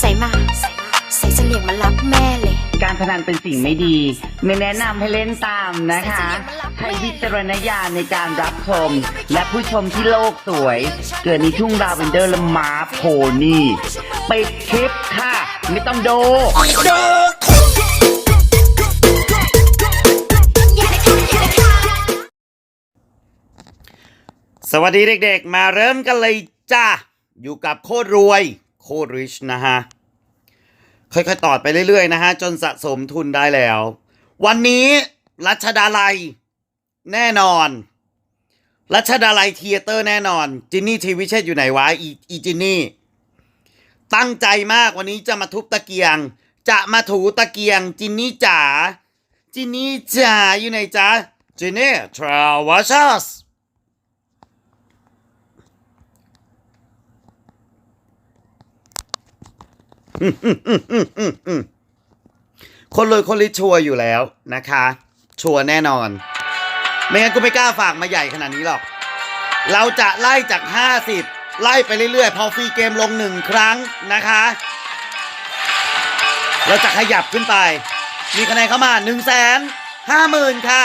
ใส่มาใส่มาใส่เสลียงมารับแม่เลย การพนันเป็นสิ่งไม่ดี ไม่แนะนำให้เล่นตามนะคะ ใช้วิจารณญาณในการรับชม และผู้ชมที่โลกสวย เกิดในทุ่งลาเวนเดอร์และม้าโพนี่ปิดคลิปค่ะ ไม่ต้องดู สวัสดีเด็กๆ มาเริ่มกันเลยจ้า อยู่กับโคตรรวย โคตรริชนะฮะ ค่อยๆตอดไปเรื่อยๆนะฮะจนสะสมทุนได้แล้ว วันนี้รัชดาลัย แน่นอน รัชดาลัยเทียเตอร์แน่นอน จินนี่ทีวิเชษอยู่ไหนวะอีอีจินนี่ ตั้งใจมากวันนี้จะมาทุบตะเกียง จะมาถูตะเกียง จินนี่จ๋าจินนี่จ๋าอยู่ไหนจ๊ะจินนี่ทราวาชัส คนรวยคนริชัวอยู่แล้วนะคะ ชัวแน่นอน ไม่งั้นกูไม่กล้าฝากมาใหญ่ขนาดนี้หรอก เราจะไล่จาก 50 ไล่ไปเรื่อยๆ พอฟรีเกมลงหนึ่งครั้งนะคะ เราจะขยับขึ้นไป มีคะแนนเข้ามา1นึ่งแสนห้าหมื่นค่ะ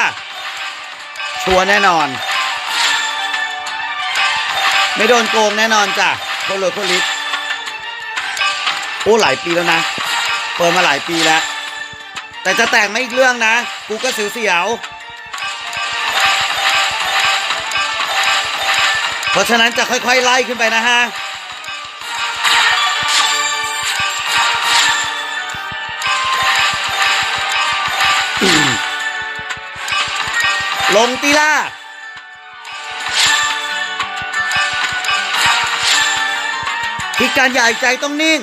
ชัวแน่นอน ไม่โดนโกงแน่นอนจ้ะคนรวยคนริช โอ้หลายปีแล้วนะ เปิดมาหลายปีแล้ว แต่จะแต่งไม่อีกเรื่องนะ กูก็เสียวเสียวๆเพราะฉะนั้นจะค่อยๆไล่ขึ้นไปนะฮะลงตีล่าคิดการใหญ่ใจต้องนิ่ง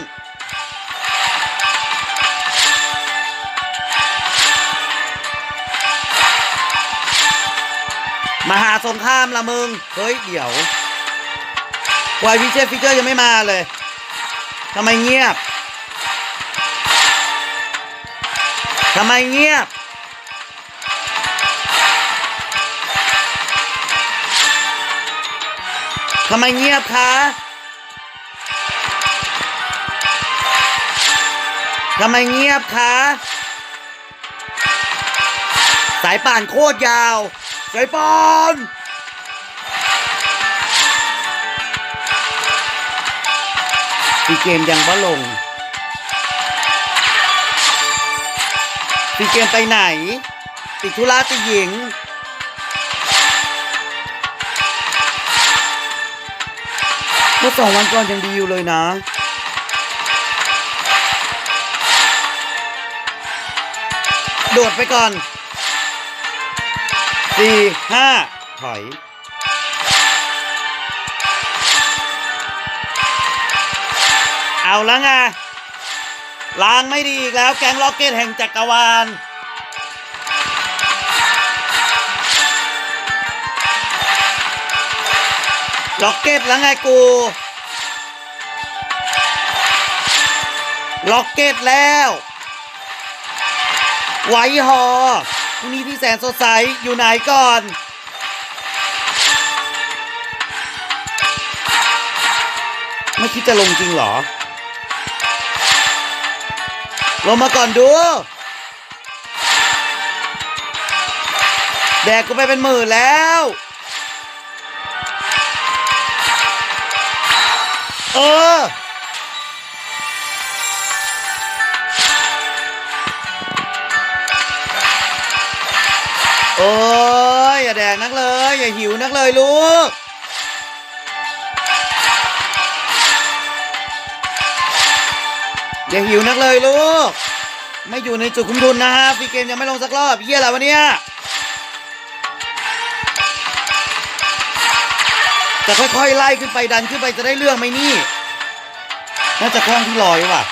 มาหาสงครามละมึง เฮ้ย เดี๋ยววายวิเชษฟิเกอร์ยังไม่มาเลยทำไมเงียบทำไมเงียบ ทำไมเงียบคะทำไมเงียบคะ สายป่านโคตรยาว สายป่านปีเกมยังบ่ลงปีเกมไปไหน ติดธุระติหญิงเมื่อสองวันก่อนยังดีอยู่เลยนะ โดดไปก่อน สี่ห้าถอยเอาแล้วไงล้างไม่ดีอีกแล้วแกงล็อกเก็ตแห่งจักรวาลล็อกเก็ตแล้วไงกูล็อกเก็ตแล้ว ไว้หอ พรุ่งนี้ที่แสนสดใสอยู่ไหนก่อนไม่คิดจะลงจริงเหรอ ลงมาก่อนดู แดกกูไปเป็นหมื่นแล้ว เออ โอ้ยอย่าแดกนักเลย อย่าหิวนักเลยลูก อย่าหิวนักเลยลูก ไม่อยู่ในจุดคุ้มทุนนะฮะฟีเกมยังไม่ลงสักรอบเยี่ยอะไรวะเนี่ยจะค่อยๆไล่ขึ้นไปดันขึ้นไปจะได้เรื่องไหมนี่ น่าจะคล่องที่ลอยว่ะ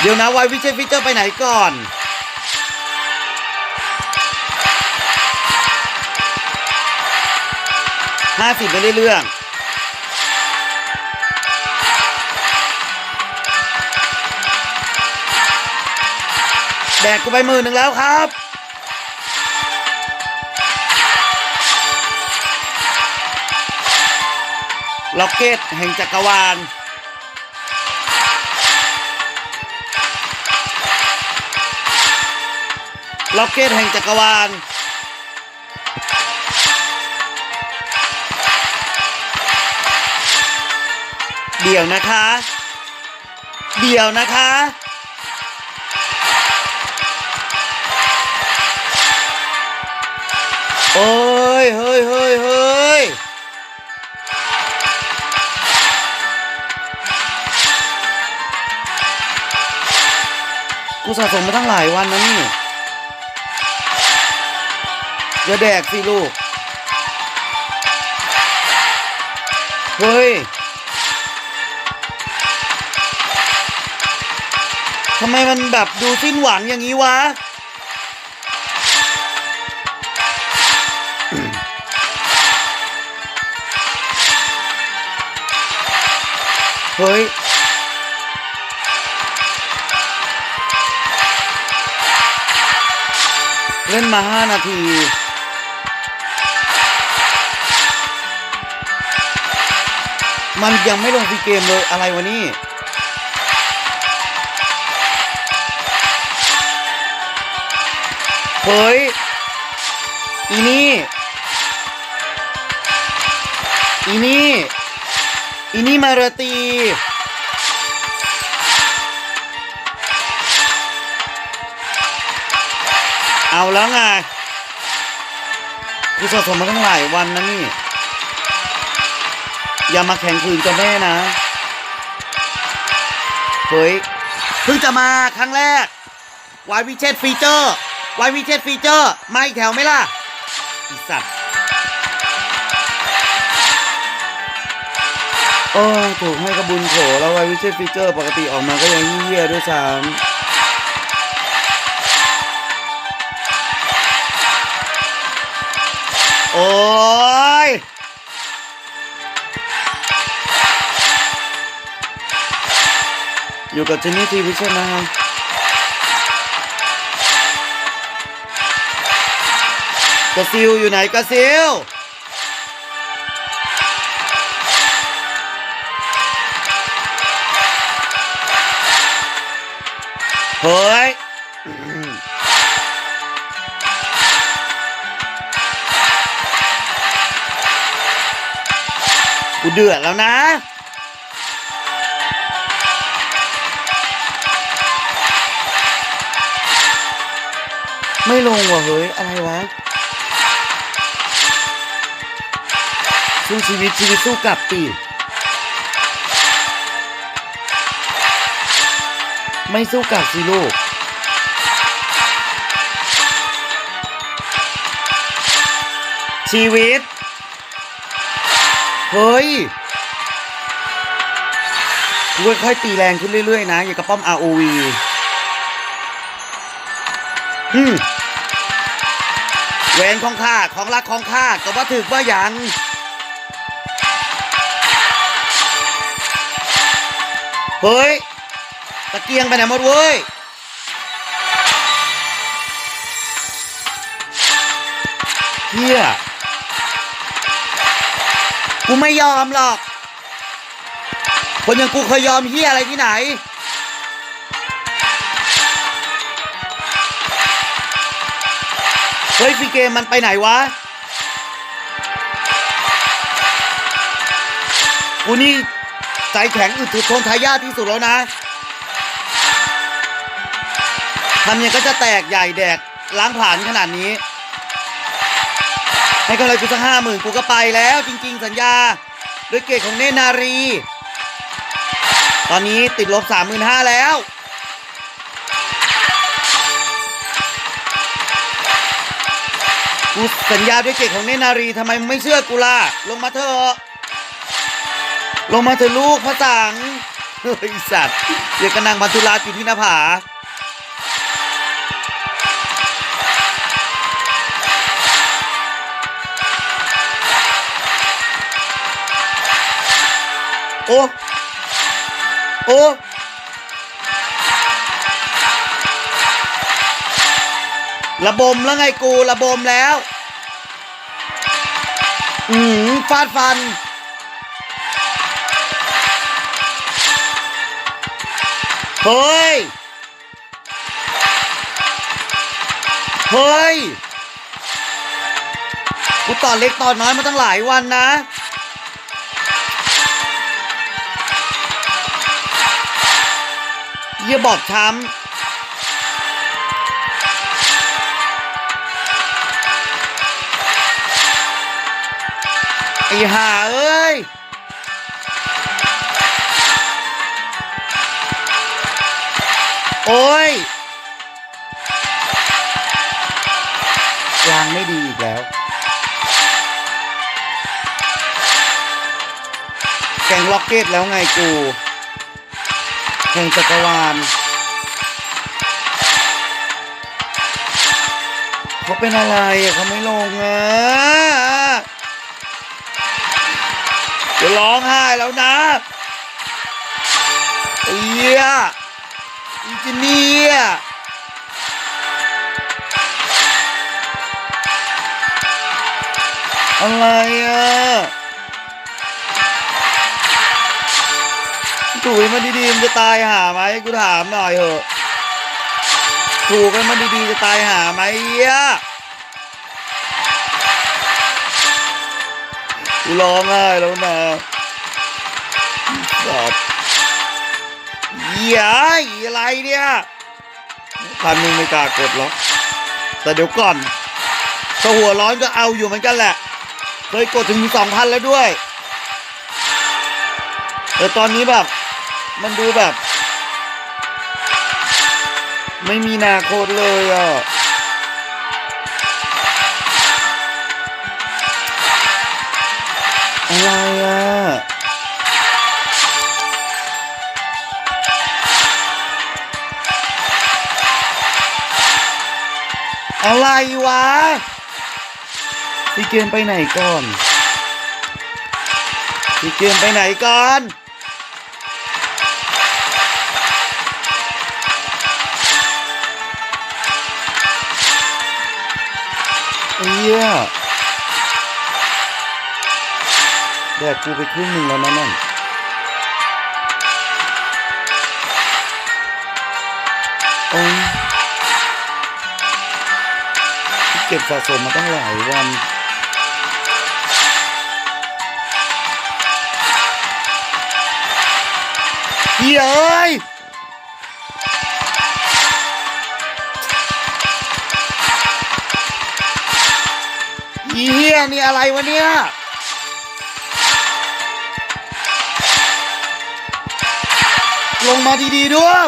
เดี๋ยวนะไววิเชษฟิเจอร์ไปไหนก่อน ห้าสิบไม่ได้เรื่อง แดกกูไปมือหนึ่งแล้วครับ ล็อกเก็ตแห่งจักรวาลล็อกเก็ตแห่งจักรวาล เดี๋ยวนะคะ เดี๋ยวนะคะ โอ้ย เฮ้ยเฮ้ยเฮ้ยกูสะสมมาตั้งหลายวันนะนี่อย่าแดกสิลูก เฮ้ย ทำไมมันแบบดูสิ้นหวังอย่างนี้วะ เฮ้ย เล่นมาห้านาทีมันยังไม่ลงซีเกมเลยอะไรวะนี่ เฮ้ย อีนี่ อีนี่ อีนี่มาราตี เอาแล้วไงกูสะสมมาตั้งหลายวันนะนี่ อย่ามาแข่งคืนกับแม่นะ เฮ้ย เพิ่งจะมาครั้งแรกวายวิเชษฟีเจอร์ วายวิเชษฟีเจอร์มาอีกแถวไหมล่ะอีสัตว์โอ้ยถูกให้กระบุญโขแล้ววายวิเชษฟีเจอร์ปกติออกมาก็ยังเยี่ยๆด้วยซ้ำโอ้ย อยู่กับเจนนี่ทีวิชั่นนะครับ กระซิวอยู่ไหนกระซิวเฮ้ยกูเดือดแล้วนะไม่ลงว่ะเฮ้ย อะไรวะ สู้ชีวิตชีวิตสู้กลับตีไม่สู้กลับสิลูก ชีวิต เฮ้ยค่อยๆตีแรงขึ้นเรื่อย ๆ นะอย่างกระป้อม ROV อืมเวรของข้าของรักของข้าก็ว่าถึกว่าอย่าง เฮ้ย ตะเกียงไปไหนหมดเว้ย เฮียกูไม่ยอมหรอก คนอย่างกูเคยยอมเฮียอะไรที่ไหน เฮ้ยฟีเกมมันไปไหนวะ กูนี่ ใจแข็งอึดถึกทนทายาทที่สุดแล้วนะทำยังก็จะแตกใหญ่แดกล้างผลาญขนาดนี้ ให้กำไรกูสักห้าหมื่นกูก็ไปแล้วจริง ๆ สัญญาด้วยเกรดของเนนารี ตอนนี้ติดลบสามหมื่นห้าแล้วกูสัญญาด้วยเกรดของเนนารีทำไมไม่เชื่อกูล่ะลงมาเถอะ ลงมาเถอะลูกพระสังเฮ้ยสัตว์เดี๋ยวกระนางบรรทุราอยู่ที่หน้าผาโอ้โอ้ระบมแล้วไงกูระบมแล้ว อืมฟาดฟัน เฮ้ย เฮ้ย กูต่อเล็กต่อน้อยมาตั้งหลายวันนะ เยี่ยบอบช้ำไอ้ห่าเอ้ย โอ้ยยางไม่ดีอีกแล้วแข่งล็อกเก็ตแล้วไงกูแข่งจักรวาลเขาเป็นอะไรอะเขาไม่ลงอะจะร้องไห้แล้วนะไอ้เหี้ย อีจิเนียอะไรอะถูกมันดีๆมันจะตายหาไหมกูถามหน่อยเถอะถูกมันดีๆจะตายหาไหมเหี้ยกูร้องไห้แล้วนะสัตว์ เหี้ยอะไรเนี่ยพันหนึ่งไม่กล้ากดหรอกแต่เดี๋ยวก่อนถ้าหัวร้อนก็เอาอยู่เหมือนกันแหละ เคยกดถึงสองพันแล้วด้วย แต่ตอนนี้แบบ มันดูแบบ ไม่มีนาโคตเลยอะอะไรอะ อะไรวะพี่เกมไปไหนก่อนพี่เกมไปไหนก่อนไอ้เฮียแดกกูไปครึ่งหนึ่งแล้วนะนั่น เก็บสะสมมาตั้งหลายวันเหี้ยเอ้ยอีเฮียนี่อะไรวะเนี่ยลงมาดีๆด้วย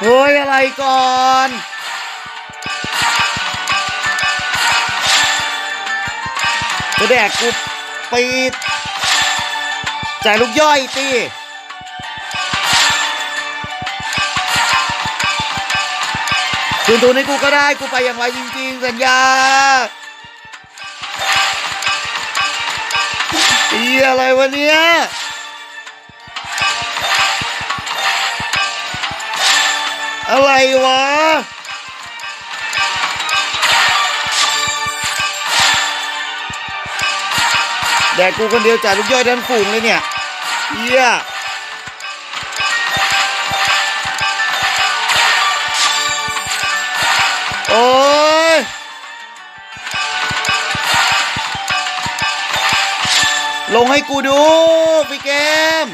เฮ้ย อะไรก่อน จะแดกกูปีดจ่ายลูกย่อยตีคืนทุนให้กูก็ได้ กูไปอย่างไรจริงๆ สัญญาอีอะไรวะเนี่ย อะไรวะ แดกกูคนเดียวจ่ายลูกย่อยทั้งฝูงเลยเนี่ยเยี่ยโอ้ยลงให้กูดูพี่เกม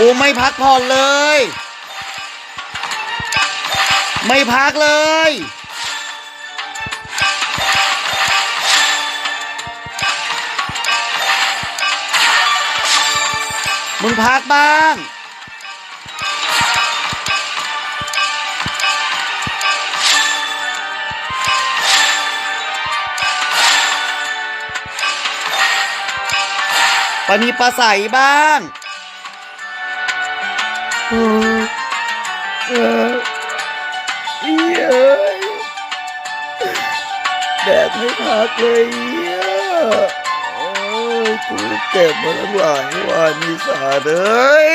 โอ้ไม่พักผ่อนเลย ไม่พักเลย มึงพักบ้างปณีประใสบ้าง แดดไม่พักเลยเนี่ยโอ้ยกูเก็บมาทั้งหลายวันนี่สาเอ้ย